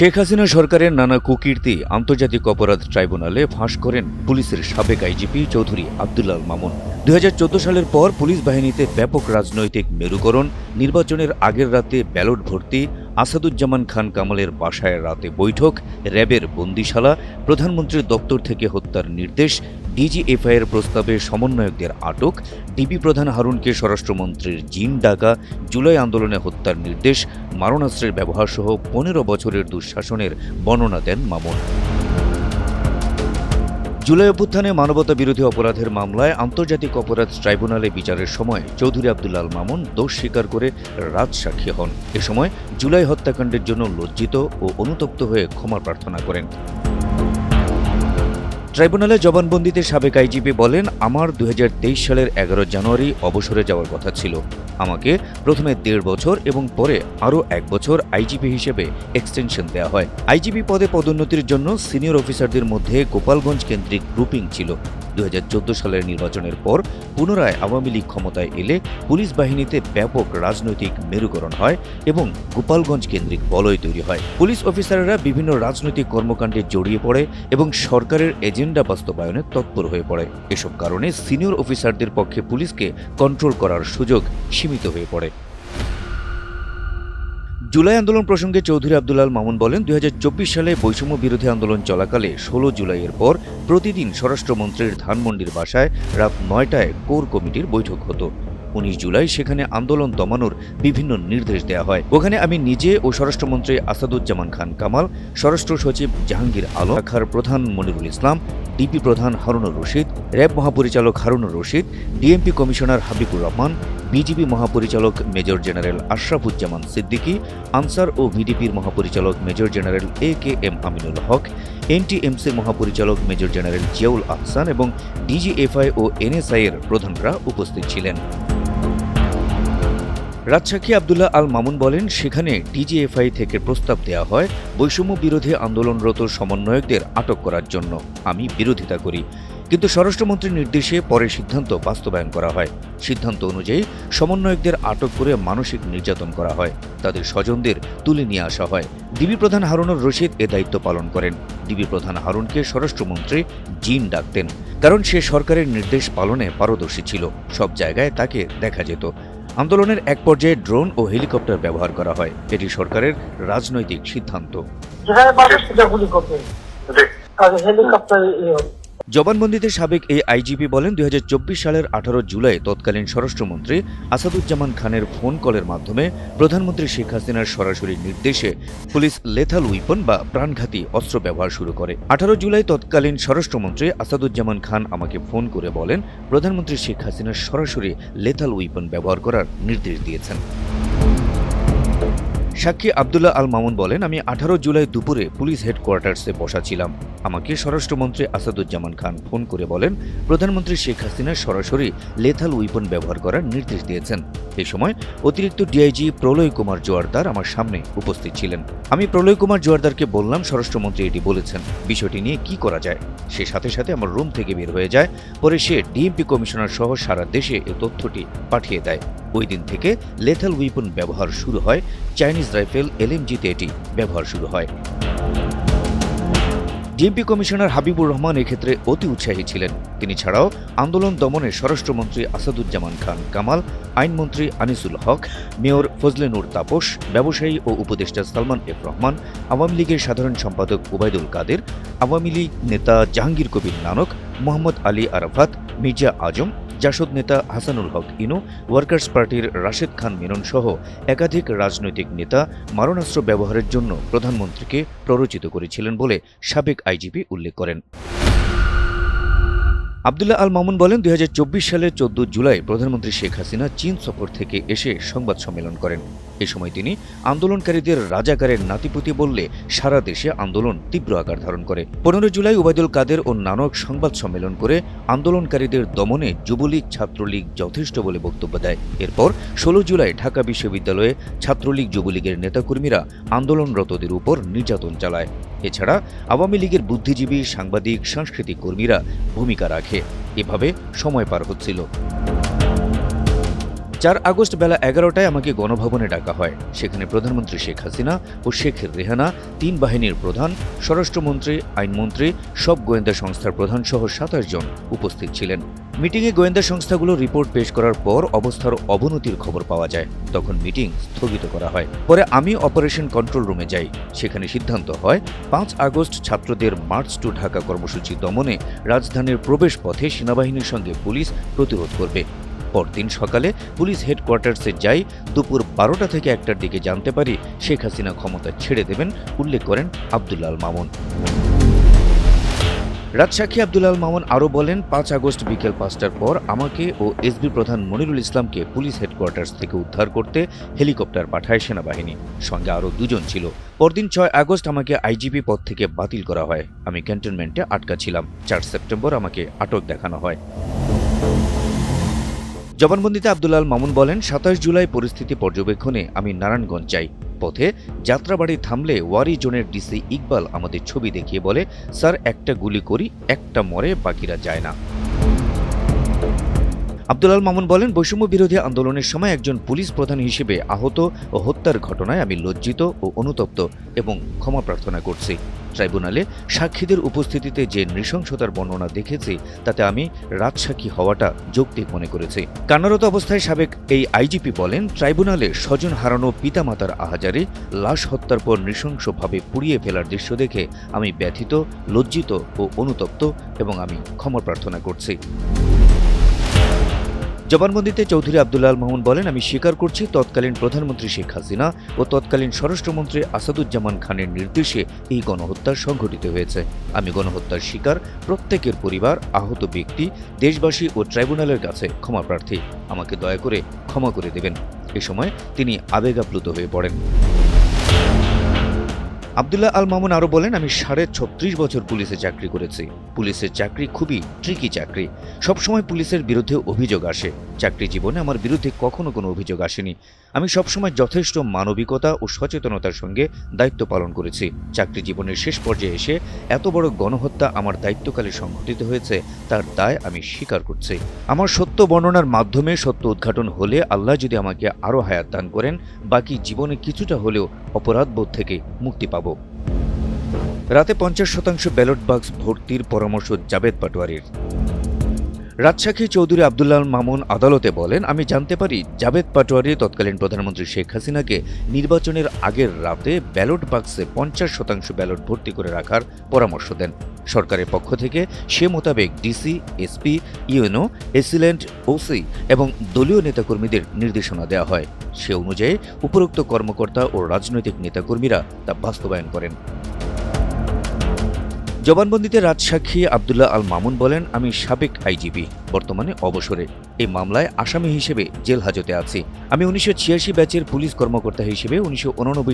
শেখ হাসিনা সরকারের নানা কুকীর্তি আন্তর্জাতিক অপরাধ ট্রাইব্যুনালে ফাঁস করেন পুলিশের সাবেক আইজিপি চৌধুরী আবদুল্লাল মামুন। দু হাজার চৌদ্দ সালের পর পুলিশ বাহিনীতে ব্যাপক রাজনৈতিক মেরুকরণ, নির্বাচনের আগের রাতে ব্যালট ভর্তি, আসাদুজ্জামান খান কামালের বাসায় রাতে বৈঠক, র্যাবের বন্দিশালা, প্রধানমন্ত্রীর দপ্তর থেকে হত্যার নির্দেশ ডিজিএফআইয়ের প্রস্তাবে সমন্বয়কদের আটক, ডিবি প্রধান হারুনকে স্বরাষ্ট্রমন্ত্রীর জিন ডাকা, জুলাই আন্দোলনে হত্যার নির্দেশ, মারণাস্ত্রের ব্যবহার সহ পনেরো বছরের দুঃশাসনের বর্ণনা দেন মামুন। জুলাই অভ্যুত্থানে মানবতা বিরোধী অপরাধের মামলায় আন্তর্জাতিক অপরাধ ট্রাইব্যুনালে বিচারের সময় চৌধুরী আবদুল্লাল মামুন দোষ স্বীকার করে রাজসাক্ষী হন। এ সময় জুলাই হত্যাকাণ্ডের জন্য লজ্জিত ও অনুতপ্ত হয়ে ক্ষমা প্রার্থনা করেন। ট্রাইব্যুনালে জবানবন্দিতে সাবেক আইজিপি বলেন, আমার দুই হাজার তেইশ সালের এগারো জানুয়ারি অবসরে যাওয়ার কথা ছিল। আমাকে প্রথমে দেড় বছর এবং পরে আরও এক বছর আইজিপি হিসেবে এক্সটেনশন দেওয়া হয়। আইজিপি পদে পদোন্নতির জন্য সিনিয়র অফিসারদের মধ্যে গোপালগঞ্জ কেন্দ্রিক গ্রুপিং ছিল। দুহাজার চোদ্দ সালের নির্বাচনের পর পুনরায় আওয়ামী লীগ ক্ষমতায় এলে পুলিশ বাহিনীতে ব্যাপক রাজনৈতিক মেরুকরণ হয় এবং গোপালগঞ্জ কেন্দ্রিক বলয় তৈরি হয়। পুলিশ অফিসাররা বিভিন্ন রাজনৈতিক কর্মকাণ্ডে জড়িয়ে পড়ে এবং সরকারের এজেন্ডা বাস্তবায়নে তৎপর হয়ে পড়ে। এসব কারণে সিনিয়র অফিসারদের পক্ষে পুলিশকে কন্ট্রোল করার সুযোগ সীমিত হয়ে পড়ে। জুলাই আন্দোলন প্রসঙ্গে চৌধুরী আব্দুল্লাল মামুন বলেন, দুই হাজার চব্বিশ সালে বৈষম্য বিরোধী আন্দোলন চলাকালে ষোলো জুলাইয়ের পর প্রতিদিন স্বরাষ্ট্রমন্ত্রীর ধানমন্ডির বাসায় রাত নয়টায় কোর কমিটির বৈঠক হতো। উনিশ জুলাই সেখানে আন্দোলন দমানোর বিভিন্ন নির্দেশ দেওয়া হয়। ওখানে আমি নিজে ও স্বরাষ্ট্রমন্ত্রী আসাদুজ্জামান খান কামাল, স্বরাষ্ট্র সচিব জাহাঙ্গীর আলম, শাখার প্রধান মনিরুল ইসলাম, ডিপি প্রধান হারুনুর রশিদ, র্যাব মহাপরিচালক Harunur Rashid, DMP commissioner Habibur Rahman, BGB মহাপরিচালক মেজর জেনারেল আশরাফুজ্জামান সিদ্দিকী, আনসার ও ভিডিপির মহাপরিচালক major general A K M Aminul Haq এনটিএমসির মহাপরিচালক মেজর জেনারেল জিয়াউল আহসান এবং ডিজিএফআই ও এনএসআই এর প্রধানরা উপস্থিত ছিলেন। রাজশাখী আবদুল্লাহ আল মামুন বলেন, সেখানে টিজিএফআই থেকে প্রস্তাব দেওয়া হয়, বৈষম্য বিরোধী আন্দোলনরত সমন্বয়কদের আটক করার জন্য। আমি বিরোধিতা করি। কিন্তু স্বরাষ্ট্রমন্ত্রীর নির্দেশে পরে সিদ্ধান্ত বাস্তবায়ন করা হয়। সিদ্ধান্ত অনুযায়ী সমন্বয়কদের আটক করে মানসিক নির্যাতন করা হয়। তাদের স্বজনদের তুলে নিয়ে আসা হয়। ডিবি প্রধান হারুনুর রশিদ এ দায়িত্ব পালন করেন। ডিবি প্রধান হারুনকে স্বরাষ্ট্রমন্ত্রী জিন ডাকতেন। কারণ সে সরকারের নির্দেশ পালনে পারদর্শী ছিল। সব জায়গায় তাকে দেখা যেত। আন্দোলনের এক পর্যায়ে ড্রোন ও হেলিকপ্টার ব্যবহার করা হয়। এটি সরকারের রাজনৈতিক সিদ্ধান্ত। হেলিকপ্টার ইয়ে। জবানবন্দিতে সাবেক এই আইজিপি বলেন, দুই হাজার চব্বিশ সালের আঠারো জুলাই তৎকালীন স্বরাষ্ট্রমন্ত্রী আসাদুজ্জামান খানের ফোন কলের মাধ্যমে প্রধানমন্ত্রী শেখ হাসিনার সরাসরি নির্দেশে পুলিশ লেথাল উইপন বা প্রাণঘাতী অস্ত্র ব্যবহার শুরু করে। আঠারো জুলাই তৎকালীন স্বরাষ্ট্রমন্ত্রী আসাদুজ্জামান খান আমাকে ফোন করে বলেন, প্রধানমন্ত্রী শেখ হাসিনার সরাসরি লেথাল উইপন ব্যবহার করার নির্দেশ দিয়েছেন। সাক্ষী আবদুল্লাহ আল মামুন বলেন, আমি আঠারো জুলাই দুপুরে পুলিশ হেডকোয়ার্টার্সে বসা ছিলাম। আমাকে স্বরাষ্ট্রমন্ত্রী আসাদুজ্জামান খান ফোন করে বলেন, প্রধানমন্ত্রী শেখ হাসিনা সরাসরি লেথাল উইপন ব্যবহার করার নির্দেশ দিয়েছেন। এ সময় অতিরিক্ত ডিআইজি প্রলয় কুমার জোয়ারদার আমার সামনে উপস্থিত ছিলেন। আমি প্রলয় কুমার জোয়ারদারকে বললাম, স্বরাষ্ট্রমন্ত্রী এটি বলেছেন, বিষয়টি নিয়ে কি করা যায়? সে সাথে সাথে আমার রুম থেকে বের হয়ে যায়, পরে সে ডিএমপি কমিশনার সহ সারা দেশে এ তথ্যটি পাঠিয়ে দেয়। ওই দিন থেকে লেথাল উইপন ব্যবহার শুরু হয়, চাইনিজ রাইফেল এলএমজিতে এটি ব্যবহার শুরু হয়। ডিএমপি কমিশনার হাবিবুর রহমান এক্ষেত্রে অতি উৎসাহী ছিলেন। তিনি ছাড়াও আন্দোলন দমনে স্বরাষ্ট্রমন্ত্রী আসাদুজ্জামান খান কামাল, আইনমন্ত্রী আনিসুল হক, মেয়র ফজলে নূর তাপস, ব্যবসায়ী ও উপদেষ্টা সালমান এফ রহমান, আওয়ামী লীগের সাধারণ সম্পাদক ওবায়দুল কাদের, আওয়ামী লীগ নেতা জাহাঙ্গীর কবির নানক মোহাম্মদ আলী আরাফাত, মির্জা আজম, জাসদ নেতা হাসানুল হক ইনু, ওয়ার্কার্স পার্টির রাশেদ খান মেনন সহ একাধিক রাজনৈতিক নেতা মারণাস্ত্র ব্যবহারের জন্য প্রধানমন্ত্রীকে প্ররোচিত করেছিলেন বলে সাবেক আইজিপি উল্লেখ করেন। আবদুল্লাহ আল মামুন বলেন, দুই হাজার চব্বিশ সালের চোদ্দ জুলাই প্রধানমন্ত্রী শেখ হাসিনা চীন সফর থেকে এসে সংবাদ সম্মেলন করেন। এ সময় তিনি আন্দোলনকারীদের রাজাকারের নাতিপুতি বললে সারা দেশে আন্দোলন তীব্র আকার ধারণ করে। পনেরো জুলাই ওবায়দুল কাদের ও নানক সংবাদ সম্মেলন করে আন্দোলনকারীদের দমনে যুবলীগ ছাত্রলীগ যথেষ্ট বলে বক্তব্য দেয়। এরপর ষোলো জুলাই ঢাকা বিশ্ববিদ্যালয়ে ছাত্রলীগ যুবলীগের নেতাকর্মীরা আন্দোলনরতদের উপর নির্যাতন চালায়। এছাড়া আওয়ামী লীগের বুদ্ধিজীবী, সাংবাদিক, সাংস্কৃতিক কর্মীরা ভূমিকা রাখে। এভাবে সময় পার হচ্ছিল। চার আগস্ট বেলা এগারোটায় আমাকে গণভবনে ডাকা হয়। সেখানে প্রধানমন্ত্রী শেখ হাসিনা ও শেখ রেহানা, তিন বাহিনীর প্রধান, স্বরাষ্ট্রমন্ত্রী, আইনমন্ত্রী, সব গোয়েন্দা সংস্থার প্রধান সহ সাতাশ জন উপস্থিত ছিলেন। মিটিংয়ে গোয়েন্দা সংস্থাগুলো রিপোর্ট পেশ করার পর অবস্থার অবনতির খবর পাওয়া যায়। তখন মিটিং স্থগিত করা হয়। পরে আমি অপারেশন কন্ট্রোল রুমে যাই। সেখানে সিদ্ধান্ত হয়, পাঁচ আগস্ট ছাত্রদের মার্চ টু ঢাকা কর্মসূচি দমনে রাজধানীর প্রবেশ পথে সেনাবাহিনীর সঙ্গে পুলিশ প্রতিরোধ করবে। পরদিন সকালে পুলিশ হেডকোয়ার্টার্সে যাই, দুপুর বারোটা থেকে একটার দিকে জানতে পারি শেখ হাসিনা ক্ষমতা ছেড়ে দেবেন, উল্লেখ করেন আবদুল্লাল মামুন। রাজসাক্ষী আব্দুল্লাল মামুন আরও বলেন, পাঁচ আগস্ট বিকেল পাঁচটার পর আমাকে ও এসবি প্রধান মনিরুল ইসলামকে পুলিশ হেডকোয়ার্টার্স থেকে উদ্ধার করতে হেলিকপ্টার পাঠায় সেনাবাহিনী। সঙ্গে আরও দুজন ছিল। পরদিন ছয় আগস্ট আমাকে আইজিপি পদ থেকে বাতিল করা হয়। আমি ক্যান্টনমেন্টে আটকা ছিলাম। চার সেপ্টেম্বর আমাকে আটক দেখানো হয়। জবানবন্দিতে আবদুল্লাল মামুন বলেন, সাতাশ জুলাই পরিস্থিতি পর্যবেক্ষণে আমি নারায়ণগঞ্জ যাই। পথে যাত্রাবাড়ি থামলে ওয়ারি জোনের ডিসি ইকবাল আমাদের ছবি দেখিয়ে বলে, স্যার, একটা গুলি করি, একটা মরে বাকিরা যায় না। আব্দুলাল মামুন বলেন, বৈষম্য বিরোধী আন্দোলনের সময় একজন পুলিশ প্রধান হিসেবে আহত ও হত্যার ঘটনায় আমি লজ্জিত ও অনুতপ্ত এবং ক্ষমা প্রার্থনা করছি। ট্রাইব্যুনালে সাক্ষীদের উপস্থিতিতে যে নৃশংসতার বর্ণনা দেখেছি, তাতে আমি রাজসাক্ষী হওয়াটা যৌক্তিক মনে করেছি। কান্নারত অবস্থায় সাবেক এই আইজিপি বলেন, ট্রাইব্যুনালে স্বজন হারানো পিতামাতার আহাজারে, লাশ হত্যার পর নৃশংসভাবে পুড়িয়ে ফেলার দৃশ্য দেখে আমি ব্যথিত, লজ্জিত ও অনুতপ্ত এবং আমি ক্ষমা প্রার্থনা করছি। জবানবন্দিতে চৌধুরী আব্দুল্লাল মামুন বলেন, আমি স্বীকার করছি তৎকালীন প্রধানমন্ত্রী শেখ হাসিনা ও তৎকালীন স্বরাষ্ট্রমন্ত্রী আসাদুজ্জামান খানের নির্দেশে এই গণহত্যা সংঘটিত হয়েছে। আমি গণহত্যার শিকার প্রত্যেকের পরিবার, আহত ব্যক্তি, দেশবাসী ও ট্রাইব্যুনালের কাছে ক্ষমা প্রার্থী। আমাকে দয়া করে ক্ষমা করে দেবেন। এ সময় তিনি আবেগাপ্লুত হয়ে পড়েন। আবদুল্লাহ আল মামুন আরও বলেন, আমি সাড়ে ছত্রিশ বছর পুলিশে চাকরি করেছি। পুলিশের চাকরি খুবই ট্রিকি চাকরি। সবসময় পুলিশের বিরুদ্ধে অভিযোগ আসে। চাকরি জীবনে আমার বিরুদ্ধে কখনো কোনো অভিযোগ আসেনি। আমি সবসময় যথেষ্ট মানবিকতা ও সচেতনতার সঙ্গে দায়িত্ব পালন করেছি। চাকরি জীবনের শেষ পর্যায়ে এসে এত বড় গণহত্যা আমার দায়িত্বকালে সংঘটিত হয়েছে, তার দায় আমি স্বীকার করছি। আমার সত্য বর্ণনার মাধ্যমে সত্য উদ্ঘাটন হলে আল্লাহ যদি আমাকে আরও হায়াত দান করেন, বাকি জীবনে কিছুটা হলেও অপরাধবোধ থেকে মুক্তি পাব। রাতে পঞ্চাশ শতাংশ ব্যালট বাক্স ভর্তির পরামর্শ জাবেদ পাটোয়ারির। রাজশাখী চৌধুরী আবদুল্লাহ মামুন আদালতে বলেন, আমি জানতে পারি জাবেদ পাটোয়ারি তৎকালীন প্রধানমন্ত্রী শেখ হাসিনাকে নির্বাচনের আগের রাতে ব্যালট বাক্সে পঞ্চাশ শতাংশ ব্যালট ভর্তি করে রাখার পরামর্শ দেন। সরকারের পক্ষ থেকে সে মোতাবেক DC, SP, UNO AC land OC এবং দলীয় নেতাকর্মীদের নির্দেশনা দেওয়া হয়। সে অনুযায়ী, উপরোক্ত কর্মকর্তা ও রাজনৈতিক নেতাকর্মীরা তা বাস্তবায়ন করেন। জবানবন্দিতে রাজসাক্ষী আবদুল্লাহ আল মামুন বলেন আমি সাবেক আইজিপি। বর্তমানে অবসরে। এই মামলায় আসামি হিসেবে জেল হাজতে আছি। আমি উনিশশো ছিয়াশি ব্যাচের পুলিশ কর্মকর্তা হিসেবে উনিশশো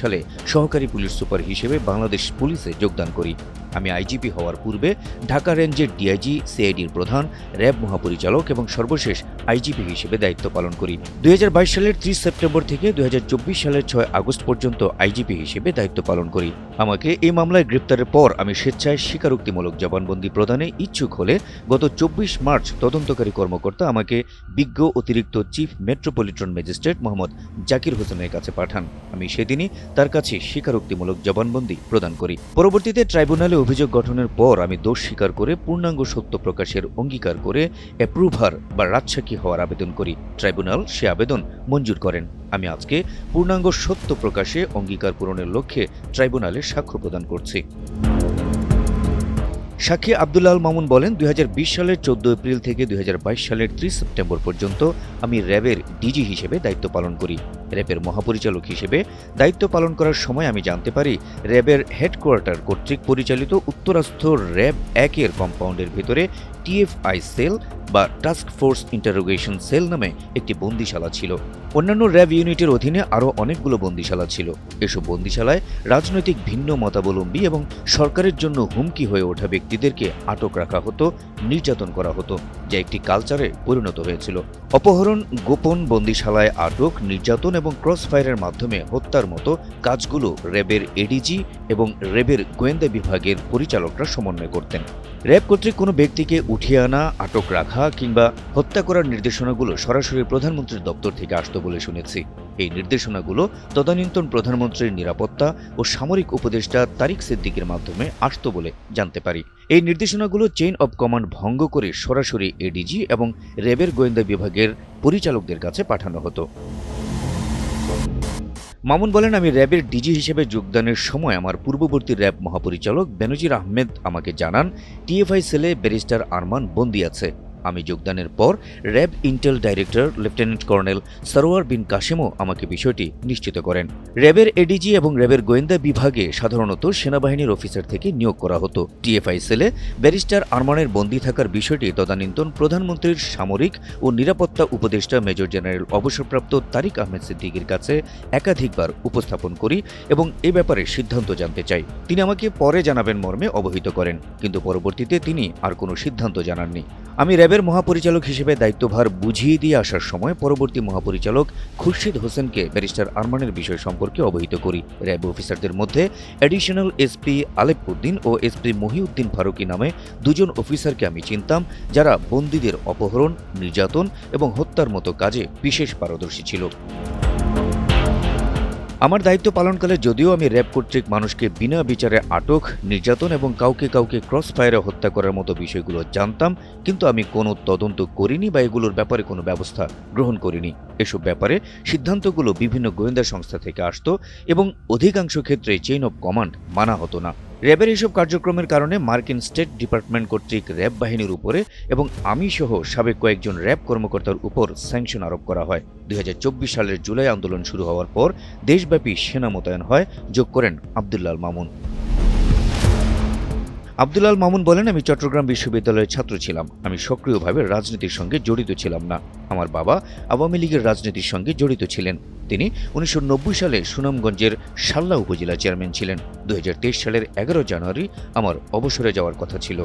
সালে সহকারী পুলিশ সুপার হিসেবে বাংলাদেশ পুলিশে যোগদান করি। আমি আইজিপি হওয়ার পূর্বে ঢাকা রেঞ্জের ডিআইজি, সিআইডির প্রধান, র্যাব মহাপরিচালক এবং সর্বশেষ আইজিপি হিসেবে দায়িত্ব পালন করি। দুই হাজার বাইশ সালের ত্রিশ সেপ্টেম্বর থেকে দুই হাজার চব্বিশ সালের ছয় আগস্ট পর্যন্ত আইজিপি হিসেবে দায়িত্ব পালন করি। আমাকে এই মামলায় গ্রেপ্তারের পর আমি স্বেচ্ছায় স্বীকারোক্তিমূলক জবানবন্দি প্রদানে ইচ্ছুক হলে গত চব্বিশ মার্চ তদন্তকারী কর্মকর্তা আমাকে বিজ্ঞ অতিরিক্ত chief metropolitan magistrate Mohammad Zakir হোসেনের কাছে পাঠান। আমি সেদিনই তার কাছে স্বীকারোক্তিমূলক জবানবন্দি প্রদান করি। পরবর্তীতে ট্রাইব্যুনালে অভিযোগ গঠনের পর আমি দোষ স্বীকার করে পূর্ণাঙ্গ সত্য প্রকাশের অঙ্গীকার করে অ্যাপ্রুভার বা রাজসাক্ষী হওয়ার আবেদন করি। ট্রাইব্যুনাল সে আবেদন মঞ্জুর করেন। আমি আজকে পূর্ণাঙ্গ সত্য প্রকাশে অঙ্গীকার পূরণের লক্ষ্যে ট্রাইব্যুনালে সাক্ষ্য প্রদান করছি। সাক্ষী আবদুল্লাহ আল মামুন বলেন, দুই হাজার বিশ সালের চোদ্দ এপ্রিল থেকে দুই হাজার বাইশ সালের ত্রিশ সেপ্টেম্বর পর্যন্ত আমি র্যাবের ডিজি হিসেবে দায়িত্ব পালন করি। র্যাবের মহাপরিচালক হিসেবে দায়িত্ব পালন করার সময় আমি জানতে পারি, র্যাবের হেডকোয়ার্টার কর্তৃক পরিচালিত উত্তরাস্থ র্যাব একের কম্পাউন্ডের ভেতরে টিএফআই সেল বা টাস্ক ফোর্স ইন্টারোগেশন সেল নামে একটি বন্দিশালা ছিল। অন্যান্য র্যাব ইউনিটের অধীনে আরও অনেকগুলো বন্দিশালা ছিল। এসব বন্দিশালায় রাজনৈতিক ভিন্ন মতাবলম্বী এবং সরকারের জন্য হুমকি হয়ে ওঠা ব্যক্তিদেরকে আটক রাখা হতো, নির্যাতন করা হতো, যা একটি কালচারে পরিণত হয়েছিল। অপহরণ গোপন বন্দিশালায় আটক, নির্যাতন এবং ক্রস ফায়ারের মাধ্যমে হত্যার মতো কাজগুলো র্যাবের এডিজি এবং র্যাবের গোয়েন্দা বিভাগের পরিচালকরা সমন্বয় করতেন। র্যাব কর্তৃক কোনো ব্যক্তিকে উঠিয়ে আনা, আটক রাখা কিংবা হত্যা করার নির্দেশনাগুলো সরাসরি প্রধানমন্ত্রীর দপ্তর থেকে আসতো বলে শুনেছি। এই নির্দেশনাগুলো তদানীন্তন প্রধানমন্ত্রীর নিরাপত্তা ও সামরিক উপদেষ্টা তারিক সিদ্দিকের মাধ্যমে আসতো বলে জানতে পারি। এই নির্দেশনাগুলো চেইন অব কমান্ড ভঙ্গ করে সরাসরি এডিজি এবং র্যাবের গোয়েন্দা বিভাগের পরিচালকদের কাছে পাঠানো হতো। মামুন বলেন, আমি র্যাবের ডিজি হিসেবে যোগদানের সময় আমার পূর্ববর্তী র্যাব মহাপরিচালক বেনজির আহমেদ আমাকে জানান, টিএফআই সেলে ব্যারিস্টার আরমান বন্দি আছে। আমি যোগদানের পর RAB intel director lieutenant colonel Sarwar bin কাশেমও আমাকে বিষয়টি নিশ্চিত করেন। র্যাবের এডিজি এবং র্যাবের গোয়েন্দা বিভাগে সাধারণত সেনাবাহিনীর অফিসার থেকে নিয়োগ করা হতো। টিএফআই সেলে ব্যারিস্টার আরমানের বন্দী থাকার বিষয়টি তদানীন্তন প্রধানমন্ত্রীর সামরিক ও নিরাপত্তা উপদেষ্টা মেজর জেনারেল অবসরপ্রাপ্ত তারিক আহমেদ সিদ্দিকির কাছে একাধিকবার উপস্থাপন করি এবং এ ব্যাপারে সিদ্ধান্ত জানতে চাই। তিনি আমাকে পরে জানাবেন মর্মে অবহিত করেন, কিন্তু পরবর্তীতে তিনি আর কোনো সিদ্ধান্ত জানাননি। আমি র্যাবের মহাপরিচালক হিসেবে দায়িত্বভার বুঝিয়ে দিয়ে আসার সময় পরবর্তী মহাপরিচালক খুরশিদ হোসেনকে ব্যারিস্টার আরমানের বিষয় সম্পর্কে অবহিত করি। র্যাব অফিসারদের মধ্যে অ্যাডিশনাল এসপি আলেপুদ্দিন ও এসপি মহিউদ্দিন ফারুকি নামে দুজন অফিসারকে আমি চিনতাম, যারা বন্দীদের অপহরণ, নির্যাতন এবং হত্যার মতো কাজে বিশেষ পারদর্শী ছিল। আমার দায়িত্ব পালনকালে যদিও আমি র্যাব কর্তৃক মানুষকে বিনা বিচারে আটক, নির্যাতন এবং কাউকে কাউকে ক্রস ফায়ারে হত্যা করার মতো বিষয়গুলো জানতাম, কিন্তু আমি কোনো তদন্ত করিনি বা এগুলোর ব্যাপারে কোনো ব্যবস্থা গ্রহণ করিনি। এসব ব্যাপারে সিদ্ধান্তগুলো বিভিন্ন গোয়েন্দা সংস্থা থেকে আসত এবং অধিকাংশ ক্ষেত্রে চেইন অব কমান্ড মানা হতো না। র্যাবের এসব কার্যক্রমের কারণে মার্কিন স্টেট ডিপার্টমেন্ট কর্তৃক র্যাব বাহিনীর উপরে এবং আমি সহ সাবেক কয়েকজন র্যাব কর্মকর্তার উপর স্যাংশন আরোপ করা হয়। দুই হাজার চব্বিশ সালের জুলাই আন্দোলন শুরু হওয়ার পর দেশব্যাপী সেনা মোতায়েন হয়। যোগ করেন আবদুল্লাল মামুন। আবদুল্লাল মামুন বলেন, আমি চট্টগ্রাম বিশ্ববিদ্যালয়ের ছাত্র ছিলাম। আমি সক্রিয়ভাবে রাজনীতির সঙ্গে জড়িত ছিলাম না। আমার বাবা আওয়ামী লীগের রাজনীতির সঙ্গে জড়িত ছিলেন। তিনি উনিশশো নব্বই সালে সুনামগঞ্জের সাল্লা উপজেলা চেয়ারম্যান ছিলেন। দু হাজার তেইশ সালের এগারো জানুয়ারি আমার অবসরে যাওয়ার কথা ছিল।